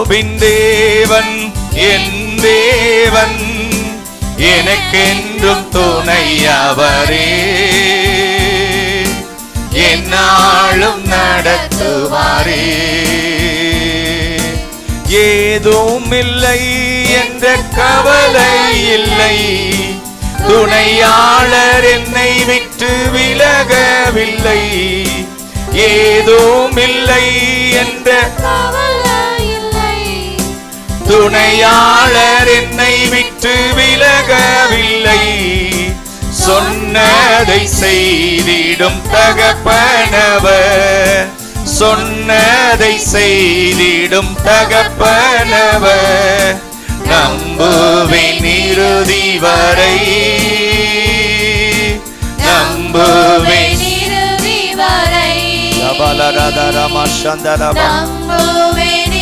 யோபின் தேவன் என் தேவன் எனக்கென்றும் துணையவரே என்னாலும் நடத்துவாரே. ஏதும் இல்லை என்ற கவலை இல்லை. துணையாளர் என்னை விட்டு விலகவில்லை. ஏதும் இல்லை என்ற துணையாளர் என்னை விட்டு விலகவில்லை. சொன்னதை செய்திடும் தகப்பனவர். சொன்னதை செய்திடும் தகப்பனவர். நம்புவேன் இறுதி வரை. நம்புவேன். இறுதி வரை. சந்தரப நம்புவேன்